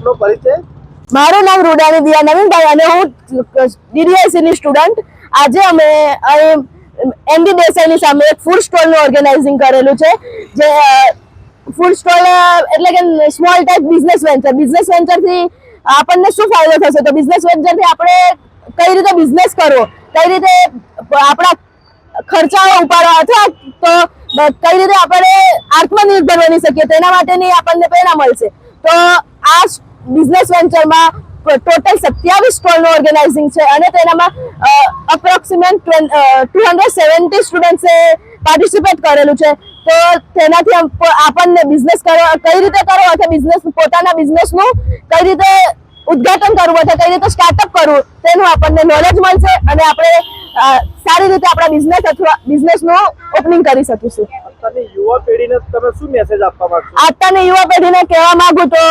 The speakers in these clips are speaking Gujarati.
આપનો પરિચય? મારું નામ રૂડાની દિયા નવીનભાઈ અને હું ડીડીઆઈસી ની સ્ટુડન્ટ. આજે અમે એમબી દેસાઈની સામે એક ફૂડ સ્ટોલનું ઓર્ગેનાઇઝિંગ કરેલું છે, જે ફૂડ સ્ટોલ એટલે કે small type business venture business વેન્ચરથી આપણને શું ફાયદો થશે? તો બિઝનેસ વેન્ચરથી આપણે કઈ રીતે બિઝનેસ કરવો? કઈ રીતે આપણા ખર્ચાઓ ઉપાડવા અથવા તો કઈ રીતે આપણે આત્મનિર્ભર બની શકીએ? તેના માટેની આપણને પ્રેરણા મળશે. તો આ બિઝનેસ વેન્ચરમાં ટોટલ સત્યાવીસ સ્ટોલનું ઓર્ગેનાઇઝિંગ છે અને તેનામાં અપ્રોક્સિમેટ ટુ હંડ્રેડ સેવન્ટી સ્ટુડન્ટ્સે પાર્ટિસિપેટ કરેલું છે. તો તેનાથી આપણને બિઝનેસ કઈ રીતે કરવો અથવા બિઝનેસ પોતાના બિઝનેસનું કઈ રીતે ઉદ્ઘાટન કરવું અથવા કઈ રીતે સ્ટાર્ટઅપ કરવું, તેનું આપણને નોલેજ મળશે અને આપણે સારી રીતે આપણા બિઝનેસ અથવા બિઝનેસનું ઓપનિંગ કરી શકીશું. યુવા પેઢીને તમે શું મેસેજ આપવા આજની યુવા પેઢીને કહેવા માંગુ તો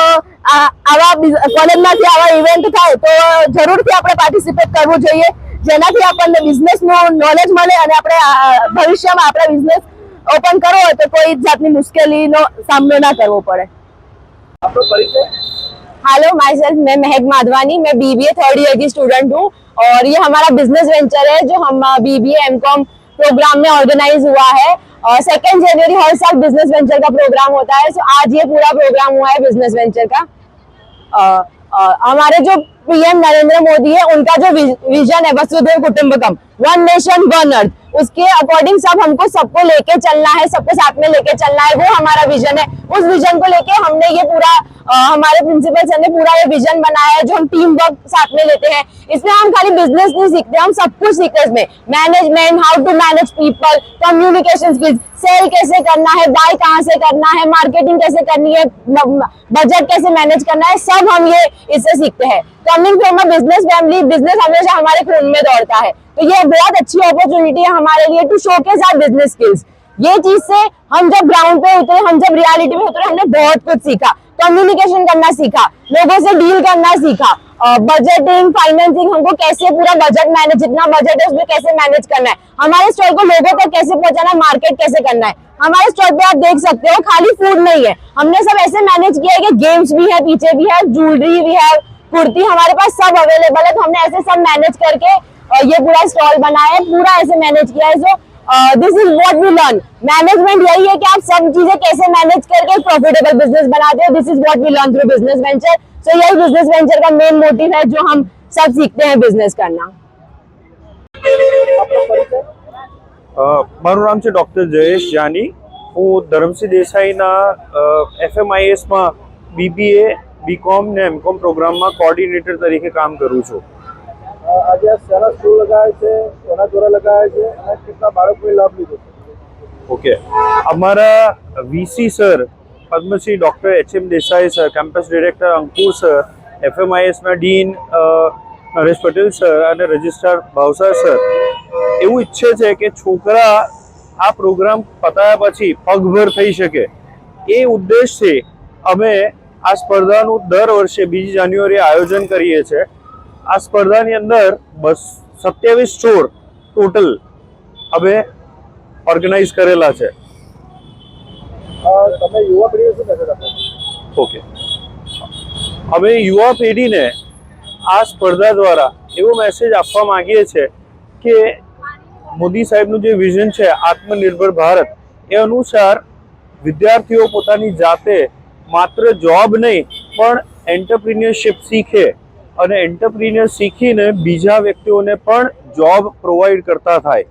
આવા કોલેજમાંથી આવા ઇવેન્ટ થાય તો જરૂરથી આપણે પાર્ટિસિપેટ કરવું જોઈએ. જેનાથી આપણને બિઝનેસનું નોલેજ મળે અને આપણે ભવિષ્યમાં આપણા બિઝનેસ ઓપન કરવો હોય તો કોઈ જાતની મુશ્કેલીનો સામનો ના કરવો પડે. આપણો પરિચય? हेलो माई सेल्फ मैं महक माधवानी, मैं बीबीए थर्ड ईयर की स्टूडेंट हूँ और ये हमारा बिज़नेस वेंचर है जो हम बीबीए एमकॉम प्रोग्राम में ऑर्गेनाइज हुआ है। और सेकेंड जनवरी हर साल बिज़नेस वेंचर का प्रोग्राम होता है सो आज ये पूरा प्रोग्राम हुआ है बिज़नेस वेंचर का। हमारे जो पीएम नरेंद्र मोदी है, उनका जो विजन है, वसुधैव कुटुंबकम वन नेशन वन अर्थ उसके अकॉर्डिंग सब हमको सबको लेके चलना है, सबको साथ में लेके चलना है, वो हमारा विजन है। उस विजन को लेके हमने ये पूरा अ, हमारे प्रिंसिपल सर ने पूरा ये विजन बनाया है जो हम टीम वर्क साथ में लेते हैं। इसमें हम खाली बिज़नेस नहीं सीखते हम सब कुछ सीखते इसमें। Management how to manage people communication skills sell कैसे करना है बाय कहाँ से करना है मार्केटिंग कैसे करनी है बजट कैसे मैनेज करना है सब हम ये इससे सीखते हैं। Coming from a business family business हमेशा हमारे खून में दौड़ता है। तो ये बहुत अच्छी अपॉर्चुनिटी है हमारे लिए to showcase our business skills ये चीज़ से हम जब ग्राउंड पे उतरे हम जब रियलिटी में उतरे हमने बहुत कुछ सीखा। कम्युनिकेशन करना सीखा, लोगों से डील करना सीखा। बजटिंग फाइनेंसिंग हमको कैसे पूरा बजट मैनेज जितना बजट है उसमें कैसे मैनेज करना है? हमारे स्टॉल को लोगों तक कैसे पहुंचाना मार्केट कैसे करना है? हमारे स्टॉल पे आप देख सकते हो, खाली फ़ूड नहीं है। हमने सब ऐसे मैनेज किया है कि गेम्स भी है, पीछे भी है ज्वेलरी भी है, कुर्ती हमारे पास सब अवेलेबल है तो हमने ऐसे सब मैनेज करके ये पूरा स्टॉल बनाया है, पूरा ऐसे मैनेज किया है so this is what we learn management यही है कि आप सब चीजें कैसे मैनेज करके एक प्रॉफिटेबल बिजनेस बनाते हो this is what we learn through business venture so यही बिजनेस वेंचर का मेन मोटिव है जो हम सब सीखते हैं बिजनेस करना આપનો પરિચય અ, મારું નામ છે ડૉક્ટર જયેશ જાની હું ધરમસિંહ દેસાઈના એફએમઆઈએસમાં બીબીએ બીકોમ ને એમકોમ પ્રોગ્રામમાં કોઓર્ડિનેટર તરીકે કામ કરું છું અ, આજે આ શાળા સ્કૂલ લગાવે છે કોના દ્વારા લગાવે છે, અને કેટલા બાળકોએ લાભ લીધો ઓકે. અમારા VC sir, Padmashri doctor H M Desai sir, campus director Ankur sir, એફએમઆઈએસના dean Naresh Patel sir અને રજિસ્ટ્રાર ભાવસાર સર. એવું ઈચ્છે છે કે છોકરા આ પ્રોગ્રામ પતાયા પછી પગભર થઈ શકે. એ ઉદ્દેશથી અમે આ સ્પર્ધાનું દર વર્ષે બીજી જાન્યુઆરીએ આયોજન કરીએ છીએ. આ સ્પર્ધાની અંદર બસ સત્યાવીસ સ્ટોર ટોટલ અમે ઓર્ગેનાઇઝ કરેલા છે. તમે યુવા પેઢી શું ઓકે. અમે યુવા પેઢીને આ સ્પર્ધા દ્વારા એવો મેસેજ આપવા માંગીએ છીએ કે મોદી સાહેબનું જે વિઝન છે આત્મનિર્ભર ભારત એ અનુસાર વિદ્યાર્થીઓ પોતાની જાતે માત્ર જોબ નહીં પણ એન્ટરપ્રિન્યોરશિપ શીખે. અને એન્ટરપ્રિન્યોર શીખીને બીજા વ્યક્તિઓને પણ જોબ પ્રોવાઈડ કરતા થાય.